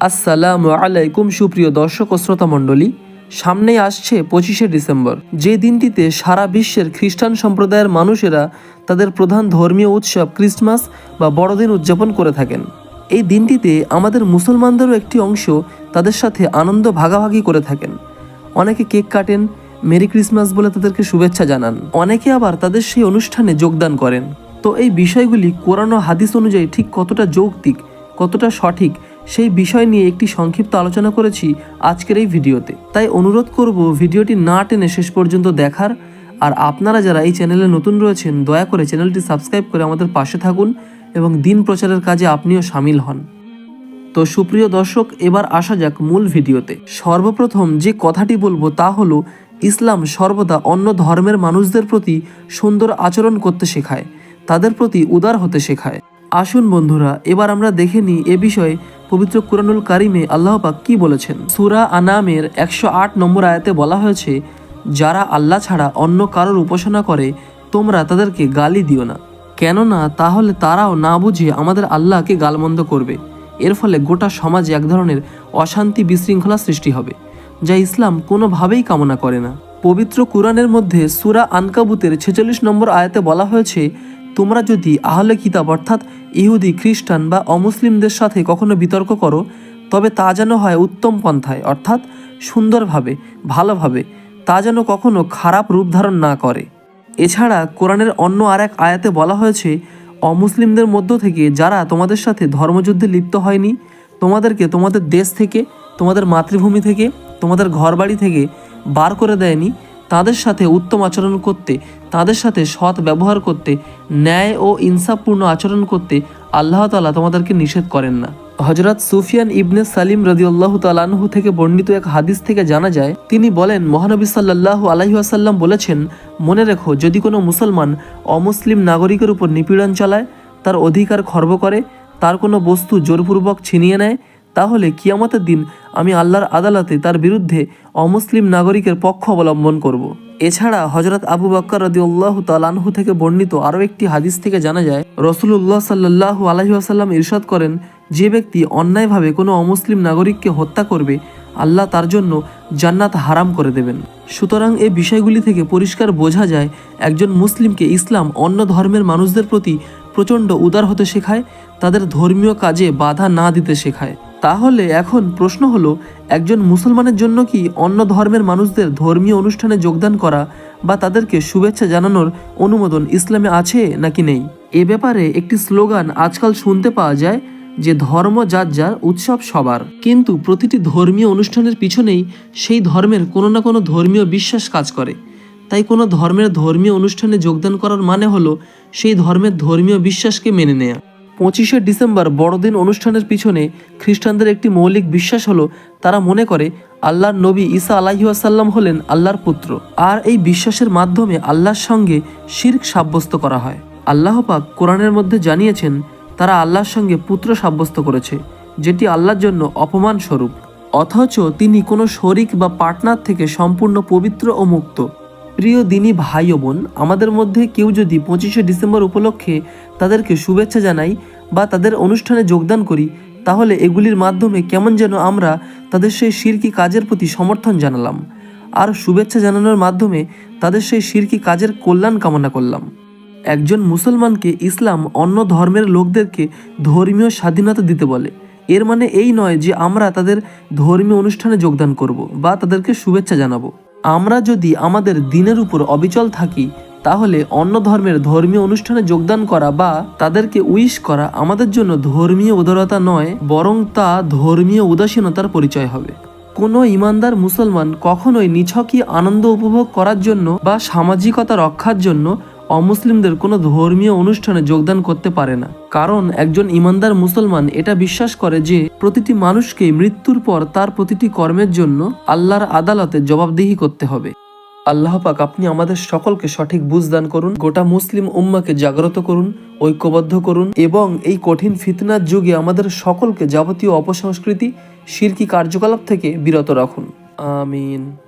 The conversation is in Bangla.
আসসালামু আলাইকুম, সুপ্রিয় দর্শক ও শ্রোতা মণ্ডলী। সামনেই আসছে পঁচিশে ডিসেম্বর। যে দিনটিতে সারা বিশ্বের খ্রিস্টান সম্প্রদায়ের মানুষেরা তাদের প্রধান ধর্মীয় উৎসব ক্রিসমাস বা বড়দিন উদযাপন করে থাকেন। এই দিনটিতে আমাদের মুসলমানদেরও একটি অংশ তাদের সাথে আনন্দ ভাগাভাগি করে থাকেন। অনেকে কেক কাটেন, মেরি ক্রিসমাস বলে তাদেরকে শুভেচ্ছা জানান। অনেকে আবার তাদের সেই অনুষ্ঠানে যোগদান করেন। তো এই বিষয়গুলি কোরআন হাদিস অনুযায়ী ঠিক কতটা যৌক্তিক, কতটা সঠিক সেই বিষয় নিয়ে একটি সংক্ষিপ্ত আলোচনা করেছি আজকের এই ভিডিওতে। তাই অনুরোধ করব ভিডিওটি না টেনে শেষ পর্যন্ত দেখার। আর আপনারা যারা এই চ্যানেলে নতুন রয়েছেন, দয়া করে চ্যানেলটি সাবস্ক্রাইব করে আমাদের পাশে থাকুন এবং দিন প্রচারের কাজে আপনিও সামিল হন। তো সুপ্রিয় দর্শক, এবার আসা যাক মূল ভিডিওতে। সর্বপ্রথম যে কথাটি বলব তা হলো, ইসলাম সর্বদা অন্য ধর্মের মানুষদের প্রতি সুন্দর আচরণ করতে শেখায়, তাদের প্রতি উদার হতে শেখায়। আসুন বন্ধুরা, এবার আমরা দেখে নিই এ বিষয়ে পবিত্র কুরআনুল কারিমে আল্লাহ পাক কি বলেছেন। সুরা আনামের একশো আট নম্বর আয়াতে বলা হয়েছে, যারা আল্লাহ ছাড়া অন্য কারোর উপাসনা করে, তোমরা তাদেরকে গালি দিও না। কেননা তাহলে তারাও না বুঝে আমাদের আল্লাহকে গালমন্দ করবে। এর ফলে গোটা সমাজে এক ধরনের অশান্তি বিশৃঙ্খলা সৃষ্টি হবে, যা ইসলাম কোনোভাবেই কামনা করে না। পবিত্র কুরআনের মধ্যে সূরা আনকাবুতের ছেচল্লিশ নম্বর আয়াতে বলা হয়েছে, তোমরা যদি আহলে কিতাব অর্থাৎ ইহুদি, খ্রিস্টান বা অমুসলিমদের সাথে কখনো বিতর্ক করো, তবে তা যেন হয় উত্তম পন্থায়, অর্থাৎ সুন্দরভাবে, ভালোভাবে, তা যেন কখনো খারাপ রূপ ধারণ না করে। এছাড়া কোরআনের অন্য আর এক আয়াতে বলা হয়েছে, অমুসলিমদের মধ্য থেকে যারা তোমাদের সাথে ধর্মযুদ্ধে লিপ্ত হয়নি, তোমাদেরকে তোমাদের দেশ থেকে, তোমাদের মাতৃভূমি থেকে, তোমাদের ঘরবাড়ি থেকে বার করে দেয়নি তাদের সাথে উত্তম আচরণ করতে, তাদের সাথে সৎ ব্যবহার করতে, ন্যায় ও ইনসাফপূর্ণ আচরণ করতে আল্লাহ তালা তোমাদেরকে নিষেধ করেন না। হজরত সুফিয়ান ইবনে সালিম রদিউল্লাহ তালানহু থেকে বর্ণিত এক হাদিস থেকে জানা যায়, তিনি বলেন, মহানবী সাল্লাহ আলহিহাসাল্লাম বলেছেন, মনে রেখো, যদি কোনো মুসলমান অমুসলিম নাগরিকের উপর নিপীড়ন চালায়, তার অধিকার খর্ব করে, তার কোনো বস্তু জোরপূর্বক ছিনিয়ে নেয় তাহলে কিয়ামতের দিন আমি আল্লাহর আদালতে তার বিরুদ্ধে অমুসলিম নাগরিকের পক্ষ অবলম্বন করব। এছাড়া হজরত আবু বক্কর রদিউল্লাহ তালানহু থেকে বর্ণিত আরও একটি হাদিস থেকে জানা যায় রসুল্লাহ সাল্লাহ আলহি আসাল্লাম ইরশাদ করেন, যে ব্যক্তি অন্যায়ভাবে কোনো অমুসলিম নাগরিককে হত্যা করবে, আল্লাহ তার জন্য জান্নাত হারাম করে দেবেন সুতরাং এই বিষয়গুলি থেকে পরিষ্কার বোঝা যায়, একজন মুসলিমকে ইসলাম অন্য ধর্মের মানুষদের প্রতি প্রচণ্ড উদার হতে শেখায়, তাদের ধর্মীয় কাজে বাধা না দিতে শেখায় তাহলে এখন প্রশ্ন হলো, একজন মুসলমানের জন্য কি অন্য ধর্মের মানুষদের ধর্মীয় অনুষ্ঠানে যোগদান করা বা তাদেরকে শুভেচ্ছা জানানোর অনুমোদন ইসলামে আছে নাকি নেই? এ ব্যাপারে একটি স্লোগান আজকাল শুনতে পাওয়া যায় যে ধর্ম যার যার, উৎসব সবার। কিন্তু প্রতিটি ধর্মীয় অনুষ্ঠানের পিছনেই সেই ধর্মের কোনো না কোনো ধর্মীয় বিশ্বাস কাজ করে। তাই কোনো ধর্মের ধর্মীয় অনুষ্ঠানে যোগদান করার মানে হলো সেই ধর্মের ধর্মীয় বিশ্বাসকে মেনে নেয়া। পঁচিশে ডিসেম্বর বড়দিন অনুষ্ঠানের পিছনে খ্রিস্টানদের একটি মৌলিক বিশ্বাস হলো, তারা মনে করে আল্লাহর নবী ঈসা আলাহিউসাল্লাম হলেন আল্লাহর পুত্র। আর এই বিশ্বাসের মাধ্যমে আল্লাহর সঙ্গে শির্ক সাব্যস্ত করা হয়। আল্লাহ পাক কোরআনের মধ্যে জানিয়েছেন, তারা আল্লাহর সঙ্গে পুত্র সাব্যস্ত করেছে, যেটি আল্লাহর জন্য অপমান স্বরূপ অথচ তিনি কোনো শরিক বা পার্টনার থেকে সম্পূর্ণ পবিত্র ও মুক্ত। প্রিয় দিনী ভাই ও বোন, আমাদের মধ্যে কেউ যদি পঁচিশে ডিসেম্বর উপলক্ষে তাদেরকে শুভেচ্ছা জানাই বা তাদের অনুষ্ঠানে যোগদান করি, তাহলে এগুলির মাধ্যমে কেমন যেন আমরা তাদের সেই শিরকি কাজের প্রতি সমর্থন জানালাম। আর শুভেচ্ছা জানানোর মাধ্যমে তাদের সেই শিরকি কাজের কল্যাণ কামনা করলাম। একজন মুসলমানকে ইসলাম অন্য ধর্মের লোকদেরকে ধর্মীয় স্বাধীনতা দিতে বলে। এর মানে এই নয় যে আমরা তাদের ধর্মীয় অনুষ্ঠানে যোগদান করব বা তাদেরকে শুভেচ্ছা জানাব। আমরা যদি আমাদের দিনের উপর অবিচল থাকি, তাহলে অন্য ধর্মের ধর্মীয় অনুষ্ঠানে যোগদান করা বা তাদেরকে উইশ করা আমাদের জন্য ধর্মীয় উদারতা নয়, বরং তা ধর্মীয় উদাসীনতার পরিচয় হবে। কোনো ইমানদার মুসলমান কখনোই নিছকই আনন্দ উপভোগ করার জন্য বা সামাজিকতা রক্ষার জন্য অমুসলিমদের কোনো ধর্মীয় অনুষ্ঠানে যোগদান করতে পারে না। কারণ একজন ইমানদার মুসলমান এটা বিশ্বাস করে যে, প্রতিটি মানুষকে মৃত্যুর পর তার প্রতিটি কর্মের জন্য আল্লাহর আদালতে জবাবদিহি করতে হবে। আল্লাহ পাক আপনি আমাদের সকলকে সঠিক বুঝ দান করুন, গোটা মুসলিম উম্মাকে জাগ্রত করুন, ঐক্যবদ্ধ করুন এবং এই কঠিন ফিতনার যুগে আমাদের সকলকে যাবতীয় অপসংস্কৃতি, শিরকি কার্যকলাপ থেকে বিরত রাখুন। আমিন।